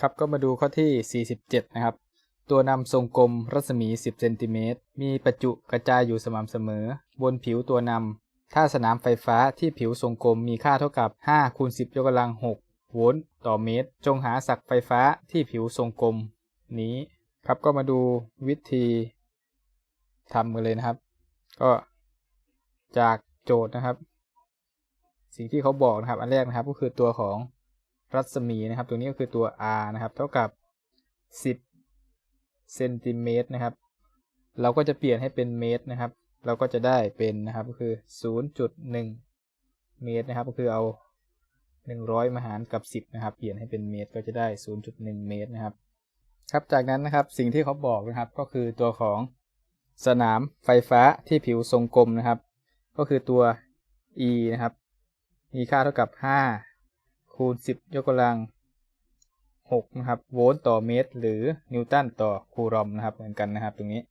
ครับก็มาดูข้อที่ 47 นะครับ ตัวนำทรงกลมรัศมี 10 เซนติเมตร มีประจุกระจายอยู่สม่ำเสมอ บนผิวตัวนำ ถ้าสนามไฟฟ้าที่ผิวทรงกลมมีค่าเท่ากับ 5 คูณ 10 ยกกำลัง 6 โวลต์ต่อเมตร จงหาศักไฟฟ้าที่ผิวทรงกลมนี้ ครับก็มาดูวิธีทำกันเลยนะครับ ก็จากโจทย์นะครับ สิ่งที่เขาบอกนะครับ อันแรกนะครับก็คือตัวของ รัศมีนะครับ ตัวนี้ก็คือตัว r นะครับ เท่ากับ 10เซนติเมตรนะครับ เราก็จะเปลี่ยนให้เป็นเมตรนะครับ เราก็จะได้เป็นนะครับก็คือ 0.1 เมตรนะครับ ก็คือเอา 100 มาหารกับ 10 นะครับ เปลี่ยนให้เป็นเมตรก็จะได้ 0.1 เมตรนะครับ ครับ จากนั้นนะครับสิ่งที่เขาบอกนะครับก็คือตัวของสนามไฟฟ้าที่ผิวทรงกลมนะครับ ก็คือตัว e นะครับ มีค่าเท่ากับ 5 คูณ 10 ยกกำลัง6นะครับโวลต์ต่อเมตร หรือนิวตันต่อคูลอมนะครับเหมือนกันนะครับตรงนี้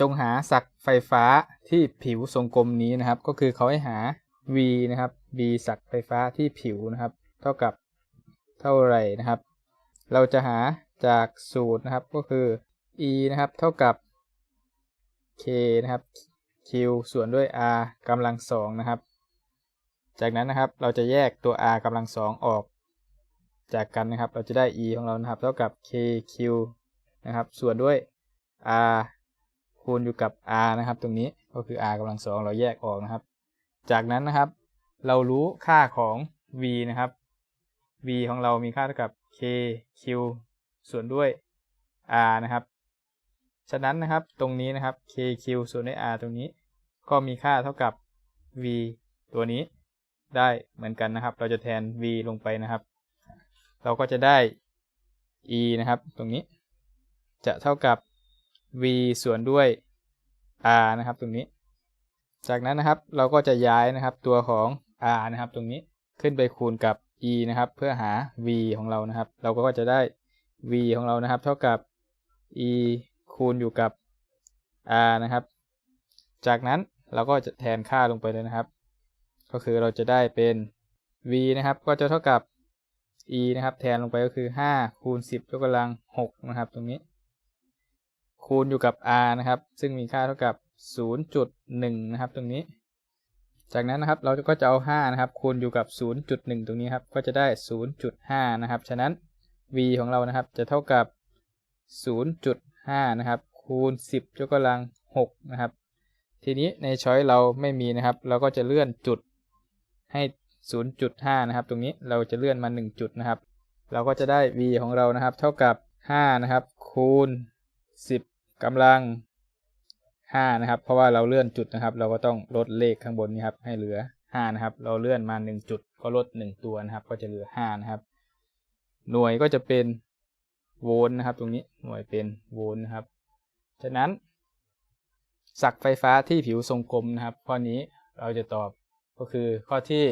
จงหาศักไฟฟ้าที่ผิวทรงกลมนี้นะครับ ก็คือเขาให้หา v นะครับ v ศักไฟฟ้าที่ผิวนะครับ เท่ากับเท่าไหร่นะครับ เราจะหาจากสูตรนะครับก็คือ e นะครับเท่ากับ k นะครับ q ส่วนด้วย r กำลังสองนะครับ จากนั้นนะครับเราจะแยกตัว r กำลังสองออก จากกันนะครับ เราจะได้ e ของเรานะครับ เท่ากับ k q นะครับ ส่วนด้วย r คูณอยู่กับ r นะครับ ตรงนี้ก็คือ r กำลังสองเราแยกออกนะครับ จากนั้นนะครับ เรารู้ค่าของ v นะครับ v ของเรามีค่าเท่ากับ k q ส่วนด้วย r นะครับ ฉะนั้นนะครับตรงนี้นะครับ k q ส่วนด้วย r ตรงนี้ ก็มีค่าเท่ากับ v ตัวนี้ ได้เหมือนกันนะครับ เราจะแทน v ลงไปนะครับ เราก็จะได้ e นะครับ ตรงนี้ จะเท่ากับ v ส่วนด้วย r นะครับ ตรงนี้ จากนั้นนะครับเราก็จะย้ายนะครับตัวของ r นะครับ ตรงนี้ขึ้นไปคูณกับ e นะครับ เพื่อหา v ของเรานะครับ เราก็จะได้ v ของเรานะครับ เท่ากับ e คูณอยู่กับ r นะครับ จากนั้นเราก็จะแทนค่าลงไปเลยนะครับ ก็คือเราจะได้เป็น v นะครับ ก็จะเท่ากับ e นะครับ แทนลงไปก็คือ 5 คูณ 10ยกกำลัง 6 นะครับ ตรงนี้ คูณอยู่กับ r นะครับ ซึ่งมีค่าเท่ากับ 0.1 นะครับ ตรงนี้ จากนั้นนะครับ เราก็จะเอา 5 นะครับ คูณอยู่กับ 0.1 ตรงนี้ครับ ก็จะได้ 0.5 นะครับ ฉะนั้น v ของเรานะครับ จะเท่ากับ 0.5 นะครับ คูณ 10ยกกำลัง 6 นะครับ ทีนี้ในช้อยเราไม่มีนะครับ เราก็จะเลื่อนจุด ให้ 0.5 นะครับ ตรงนี้เราจะเลื่อนมา 1 จุดนะครับ เราก็จะได้ v ของเรานะครับ เท่ากับ5นะครับ คูณ 10กำลัง 5 นะครับ เพราะว่าเราเลื่อนจุดนะครับ เราก็ต้องลดเลขข้างบนนี้ครับ ให้เหลือ 5 นะครับ เราเลื่อนมา 1 จุด ก็ลด 1 ตัวนะครับ ก็จะเหลือ 5 นะครับ หน่วยก็จะเป็นโวลต์นะครับ ตรงนี้หน่วยเป็นโวลต์นะครับฉะนั้นศักไฟฟ้าที่ผิวทรงกลมนะครับ ข้อนี้เราจะตอบ ก็คือข้อที่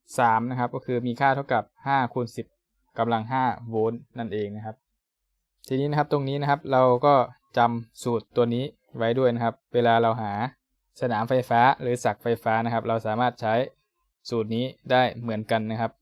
3นะครับก็คือมีค่าเท่ากับ5คูณ10กำลัง5โวลต์นั่นเองนะครับ ทีนี้นะครับตรงนี้นะครับเราก็จำสูตรตัวนี้ไว้ด้วยนะครับ เวลาเราหาสนามไฟฟ้าหรือสักไฟฟ้านะครับ เราสามารถใช้สูตรนี้ได้เหมือนกันนะครับ